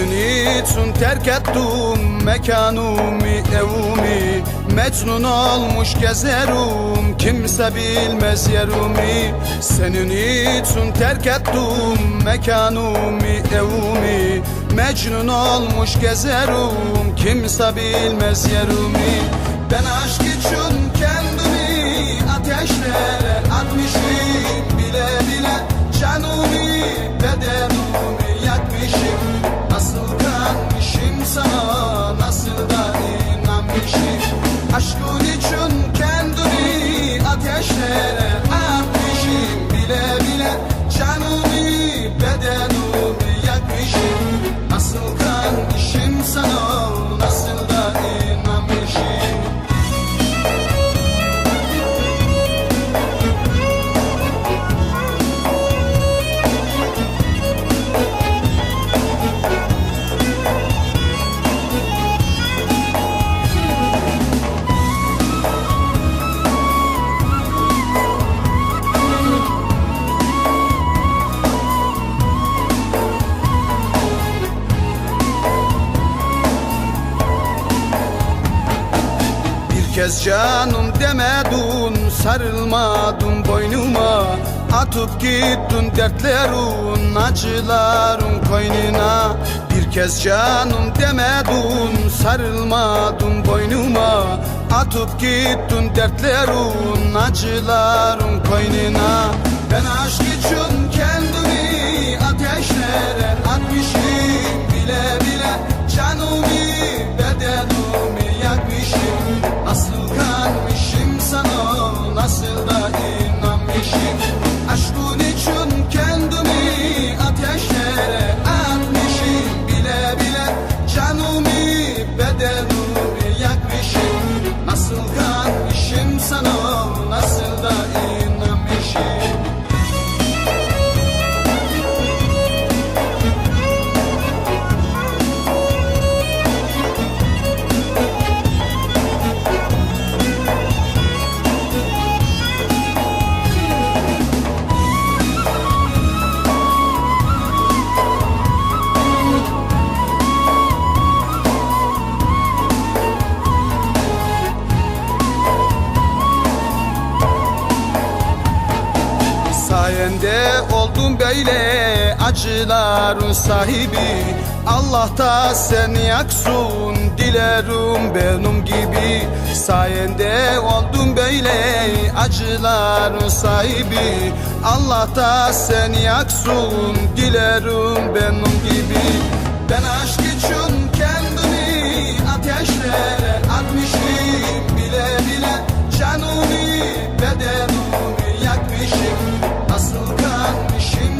Senin için terk ettim mekanımı evimi Mecnun olmuş gezerim kimse bilmez yerimi Senin için terk ettim mekanımı evimi Mecnun olmuş gezerim kimse bilmez yerimi Ben aşk için kendimi ateşlere Bir kez canım demedin sarılmadın boynuma. Atıp gittin dertlerin acıların koynuna. Bir kez canım demedin sarılmadın boynuma. Atıp gittin dertlerin acıların koynuna. Ben aşk için kendimi ateşlere atmışım. Bile bile canımı Sayende oldum böyle acıların sahibi. Allah da seni yaksın dilerim benim gibi. Sayende oldum böyle acıların sahibi. Allah da seni yaksın dilerim benim gibi. Ben aşk için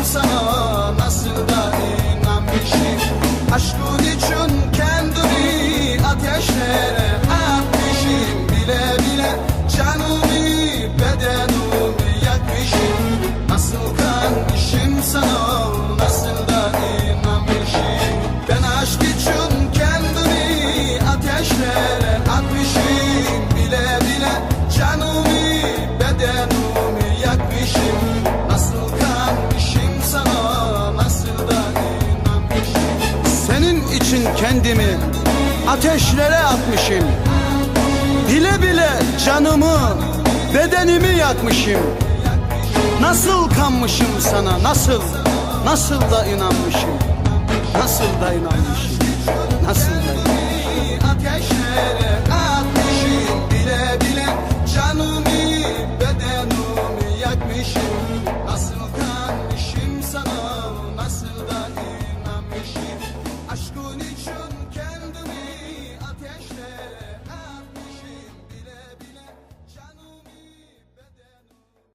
sana kendimi ateşlere atmışım. Bile bile canımı, bedenimi yakmışım. Nasıl kanmışım sana, nasıl, nasıl da inanmışım. Nasıl da inanmışım, nasıl da inanmışım. Ateşlere atmışım, bile bile canımı, bedenimi yakmışım. Nasıl kanmışım sana, nasıl da inanmışım. Aşkı